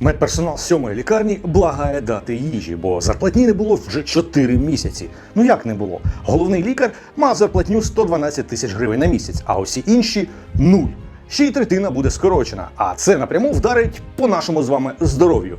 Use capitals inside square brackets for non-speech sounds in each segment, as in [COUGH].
Медперсонал сьомої лікарні благає дати їжі, бо зарплатні не було вже 4 місяці. Ну як не було? Головний лікар мав зарплатню 112 тисяч гривень на місяць, а усі інші нуль. Ще й третина буде скорочена, а це напряму вдарить по нашому з вами здоров'ю.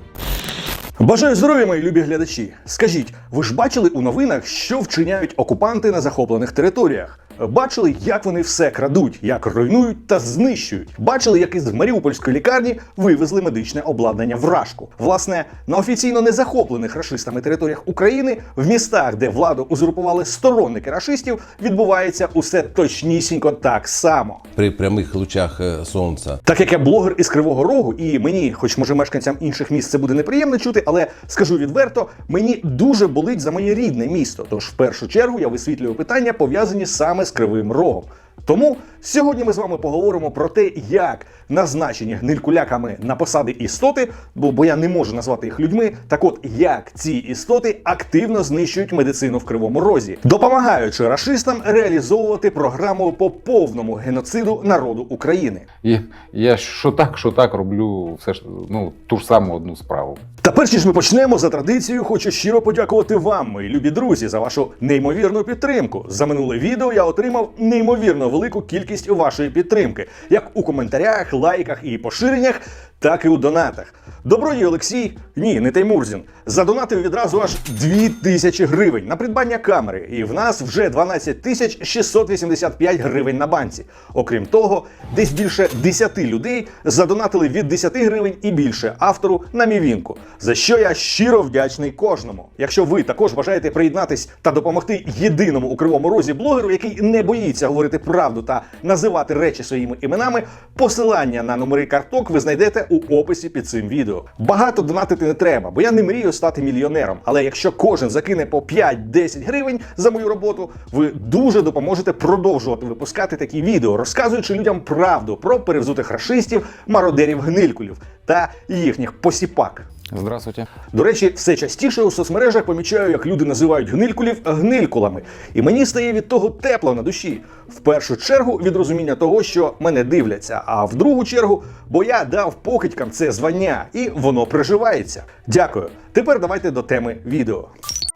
Бажаю здоров'я, мої любі глядачі. Скажіть, ви ж бачили у новинах, що вчиняють окупанти на захоплених територіях? Бачили, як вони все крадуть, як руйнують та знищують. Бачили, як із Маріупольської лікарні вивезли медичне обладнання в Рашку. Власне, на офіційно не захоплених рашистами територіях України, в містах, де владу узурпували сторонники рашистів, відбувається усе точнісінько так само. при прямих лучах е, сонця. Так як я блогер із Кривого Рогу, і мені, хоч може мешканцям інших міст це буде неприємно чути, але скажу відверто, мені дуже болить за моє рідне місто. Тож в першу чергу я висвітлюю питання, пов'язані саме з Кривим Рогом. Тому сьогодні ми з вами поговоримо про те, як назначені гнилькуляками на посади істоти, бо, бо я не можу назвати їх людьми. Так от як ці істоти активно знищують медицину в Кривому Розі, допомагаючи рашистам реалізовувати програму по повному геноциду народу України. І я що так, що так роблю все ж ну, ту ж саму одну справу. Та перш ніж ми почнемо за традицією, хочу щиро подякувати вам, мої любі друзі, за вашу неймовірну підтримку. За минуле відео я отримав неймовірно велику кількість вашої підтримки, як у коментарях, лайках і поширеннях, так і у донатах. Добродій Олексій, ні, не Таймурзін, задонатив відразу аж 2000 гривень на придбання камери, і в нас вже 12 тисяч 685 гривень на банці. Окрім того, десь більше 10 людей задонатили від 10 гривень і більше автору на мівінку, за що я щиро вдячний кожному. Якщо ви також бажаєте приєднатись та допомогти єдиному у кривому розі блогеру, який не боїться говорити правду та називати речі своїми іменами, посилання на номери карток ви знайдете у описі під цим відео. Багато донатити не треба, бо я не мрію стати мільйонером. Але якщо кожен закине по 5-10 гривень за мою роботу, ви дуже допоможете продовжувати випускати такі відео, розказуючи людям правду про перевзутих рашистів, мародерів гнилькулів та їхніх посіпак. Здравствуйте. До речі, все частіше у соцмережах помічаю, як люди називають гнилькулів гнилькулами. І мені стає від того тепло на душі. В першу чергу від розуміння того, що мене дивляться, а в другу чергу, бо я дав покидькам це звання, і воно приживається. Дякую. Тепер давайте до теми відео.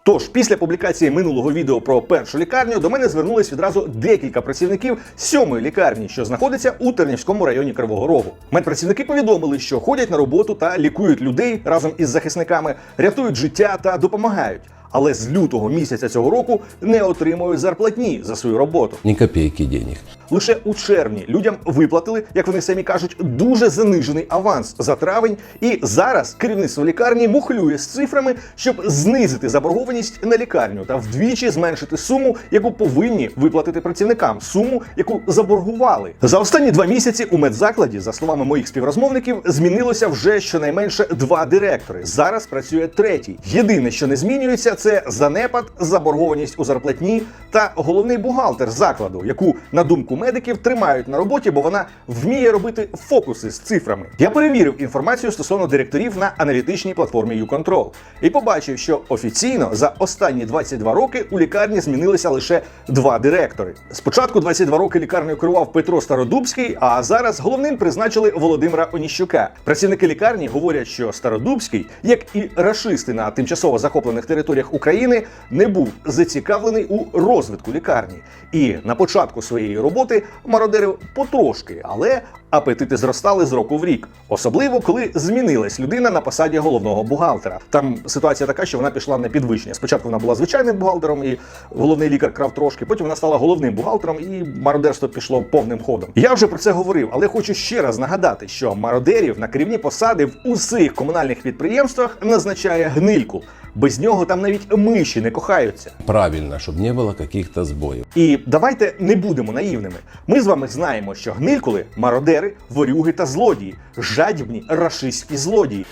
Тож, після публікації минулого відео про першу лікарню до мене звернулись відразу декілька працівників сьомої лікарні, що знаходиться у Тернівському районі Кривого Рогу. Медпрацівники повідомили, що ходять на роботу та лікують людей разом із захисниками, рятують життя та допомагають. Але з лютого місяця цього року не отримують зарплатні за свою роботу. Ні копійки денег. Лише у червні людям виплатили, як вони самі кажуть, дуже занижений аванс за травень. І зараз керівництво лікарні мухлює з цифрами, щоб знизити заборгованість на лікарню та вдвічі зменшити суму, яку повинні виплатити працівникам, суму, яку заборгували. За останні два місяці у медзакладі, за словами моїх співрозмовників, змінилося вже щонайменше два директори. Зараз працює третій. Єдине, що не змінюється, це занепад, заборгованість у зарплатні та головний бухгалтер закладу, яку на думку медиків тримають на роботі, бо вона вміє робити фокуси з цифрами. Я перевірив інформацію стосовно директорів на аналітичній платформі YouControl і побачив, що офіційно за останні 22 роки у лікарні змінилися лише два директори. Спочатку 22 роки лікарнею керував Петро Стародубський, а зараз головним призначили Володимира Оніщука. Працівники лікарні говорять, що Стародубський, як і рашисти на тимчасово захоплених територіях України, не був зацікавлений у розвитку лікарні. І на початку своєї роботи мародерив потрошки, але апетити зростали з року в рік, особливо коли змінилась людина на посаді головного бухгалтера. Там ситуація така, що вона пішла на підвищення. Спочатку вона була звичайним бухгалтером, і головний лікар крав трошки. Потім вона стала головним бухгалтером, і мародерство пішло повним ходом. Я вже про це говорив, але хочу ще раз нагадати, що мародерів на керівні посади в усіх комунальних підприємствах назначає гнильку. Без нього там навіть миші не кохаються. Правильно, щоб не було каких-то збоїв. І давайте не будемо наївними. Ми з вами знаємо, що гнилькули мародери, ворюги та злодії, жадібні рашистські злодії.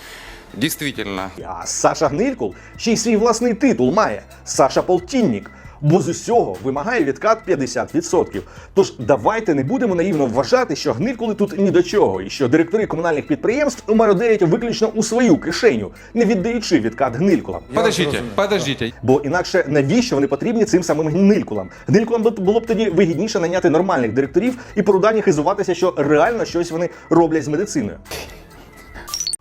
Дійсно. А Саша Гнилькул ще й свій власний титул має Саша Полтіннік. Бо з усього вимагає відкат 50%. Тож давайте не будемо наївно вважати, що гнилькули тут ні до чого, і що директори комунальних підприємств мародерять виключно у свою кишеню, не віддаючи відкат гнилькулам. Подождите, подождите. Бо інакше навіщо вони потрібні цим самим гнилькулам? Гнилькулам було б тоді вигідніше наняти нормальних директорів і по руданні хизуватися, що реально щось вони роблять з медициною.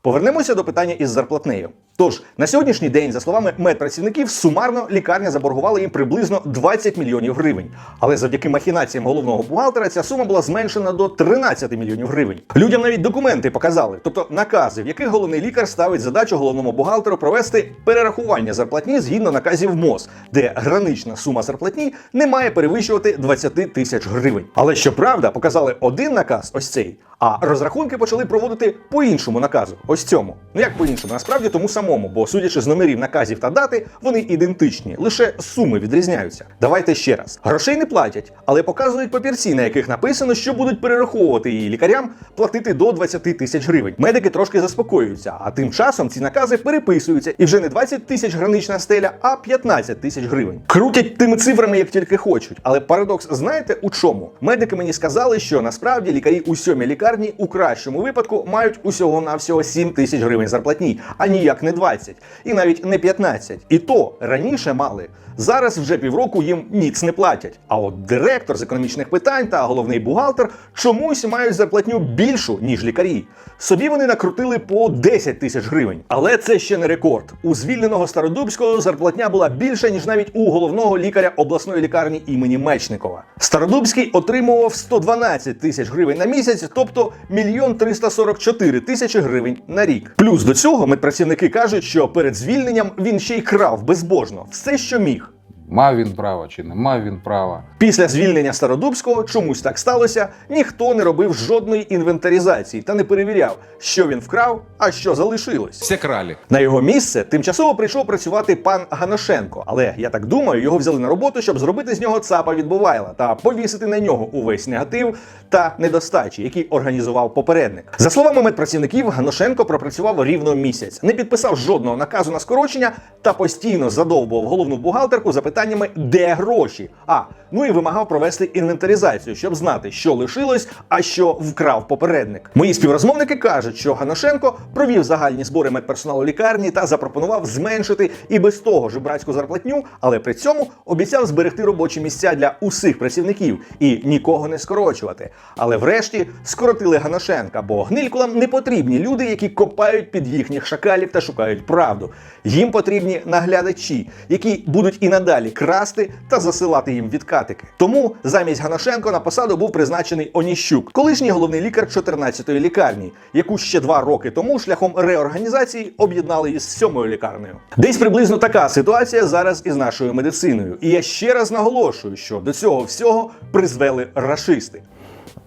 Повернемося до питання із зарплатнею. Тож на сьогоднішній день, за словами медпрацівників, сумарно лікарня заборгувала їм приблизно 20 мільйонів гривень. Але завдяки махінаціям головного бухгалтера ця сума була зменшена до 13 мільйонів гривень. Людям навіть документи показали, тобто накази, в яких головний лікар ставить задачу головному бухгалтеру провести перерахування зарплатні згідно наказів МОЗ, де гранична сума зарплатні не має перевищувати 20 тисяч гривень. Але щоправда, показали один наказ, ось цей. А розрахунки почали проводити по іншому наказу, ось цьому. Ну як по іншому, насправді тому самому, бо судячи з номерів наказів та дати, вони ідентичні, лише суми відрізняються. Давайте ще раз: грошей не платять, але показують папірці, на яких написано, що будуть перераховувати її лікарям платити до 20 тисяч гривень. Медики трошки заспокоюються, а тим часом ці накази переписуються, і вже не 20 тисяч гранична стеля, а 15 тисяч гривень. Крутять тими цифрами, як тільки хочуть. Але парадокс, знаєте у чому? Медики мені сказали, що насправді лікарі у сьомій лікарні у кращому випадку мають усього навсього 7 тисяч гривень зарплатні, а ніяк не 20. і навіть не 15. І то раніше мали. Зараз вже півроку їм ніц не платять. А от директор з економічних питань та головний бухгалтер чомусь мають зарплатню більшу, ніж лікарі. Собі вони накрутили по 10 тисяч гривень. Але це ще не рекорд. У звільненого Стародубського зарплатня була більша, ніж навіть у головного лікаря обласної лікарні імені Мечникова. Стародубський отримував 112 тисяч гривень на місяць, тобто мільйон 344 тисячі гривень на рік. Плюс до цього медпрацівники кажуть, що перед звільненням він ще й крав безбожно все, що міг. Мав він право чи не мав він права. Після звільнення Стародубського чомусь так сталося, ніхто не робив жодної інвентаризації та не перевіряв, що він вкрав, а що залишилось. Все крали. На його місце тимчасово прийшов працювати пан Ганошенко, але я так думаю, його взяли на роботу, щоб зробити з нього цапа від Бувайла та повісити на нього увесь негатив та недостачі, які організував попередник. За словами медпрацівників, Ганошенко пропрацював рівно місяць, не підписав жодного наказу на скорочення та постійно задовбував головну бухгалтерку запитаннями, де гроші. А ну і вимагав провести інвентаризацію, щоб знати, що лишилось, а що вкрав попередник. Мої співрозмовники кажуть, що Ганошенко провів загальні збори медперсоналу лікарні та запропонував зменшити і без того жебрацьку зарплатню, але при цьому обіцяв зберегти робочі місця для усіх працівників і нікого не скорочувати. Але врешті скоротили Ганошенка, бо гнилькулам не потрібні люди, які копають під їхніх шакалів та шукають правду. Їм потрібні наглядачі, які будуть і надалі красти та засилати їм відкатики. Тому замість Ганошенко на посаду був призначений Оніщук, колишній головний лікар 14-ї лікарні, яку ще два роки тому шляхом реорганізації об'єднали із сьомою лікарнею. Десь приблизно така ситуація зараз із нашою медициною. І я ще раз наголошую, що до цього всього призвели рашисти.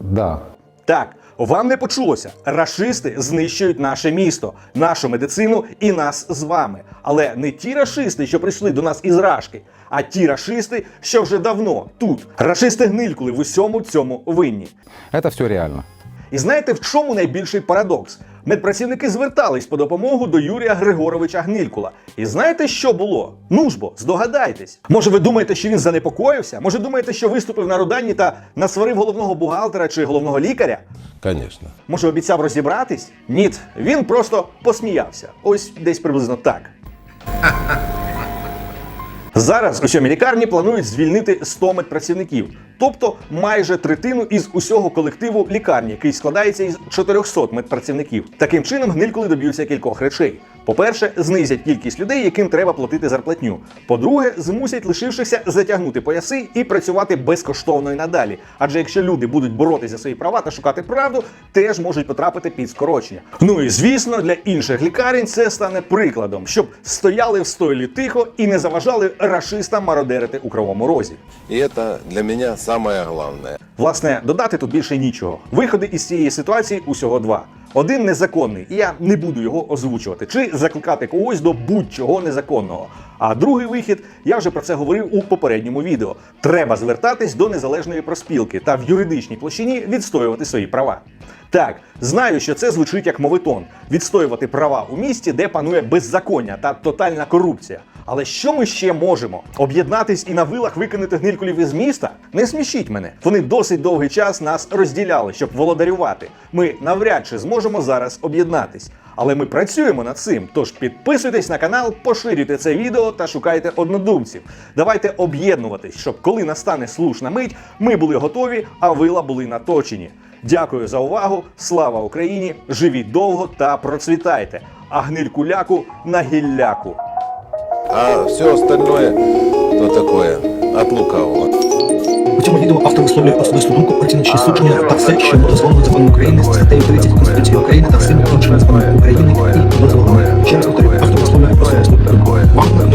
Да. Так, вам не почулося. Рашисти знищують наше місто, нашу медицину і нас з вами. Але не ті рашисти, що прийшли до нас із Рашки, а ті рашисти, що вже давно тут. Рашисти гнилькули в усьому цьому винні. Это все реально. І знаєте, в чому найбільший парадокс? Медпрацівники звертались по допомогу до Юрія Григоровича Гнилькула. І знаєте, що було? Ну ж бо, здогадайтесь. Може, ви думаєте, що він занепокоївся? Може, думаєте, що виступив на Руданні та насварив головного бухгалтера чи головного лікаря? Конечно. Може, обіцяв розібратись? Ні, він просто посміявся. Ось десь приблизно так. [LAUGHS] Зараз у сьомій лікарні планують звільнити 100 медпрацівників, тобто майже третину із усього колективу лікарні, який складається із 400 медпрацівників. Таким чином гнилькули доб'ються кількох речей. По-перше, знизять кількість людей, яким треба платити зарплатню. По-друге, змусять лишившихся затягнути пояси і працювати безкоштовно і надалі. Адже якщо люди будуть боротися за свої права та шукати правду, теж можуть потрапити під скорочення. Ну і звісно, для інших лікарень це стане прикладом, щоб стояли в стойлі тихо і не заважали рашистам мародерити у кривому розі. И это для самое главное. Власне, додати тут більше нічого. Виходи із цієї ситуації усього два. Один незаконний, і я не буду його озвучувати, чи закликати когось до будь-чого незаконного. А другий вихід, я вже про це говорив у попередньому відео. Треба звертатись до незалежної проспілки та в юридичній площині відстоювати свої права. Так, знаю, що це звучить як мовитон відстоювати права у місті, де панує беззаконня та тотальна корупція. Але що ми ще можемо? Об'єднатись і на вилах викинути гнилькулів із міста? Не смішіть мене. Вони досить довгий час нас розділяли, щоб володарювати. Ми навряд чи зможемо зараз об'єднатись. Але ми працюємо над цим. Тож підписуйтесь на канал, поширюйте це відео та шукайте однодумців. Давайте об'єднуватись, щоб коли настане слушна мить, ми були готові, а вила були наточені. Дякую за увагу. Слава Україні! Живіть довго та процвітайте! А гниль куляку на гілляку. А все остальное, то такое, от лукавого. У цьому відео автор висловлює особисту думку, оцінюючи судження та все, що дозволено законом України статтею 30 Конституції України та всіми іншими законами України і дозволено. Ще раз повторюю, автор висловлює особисту думку. Вам не.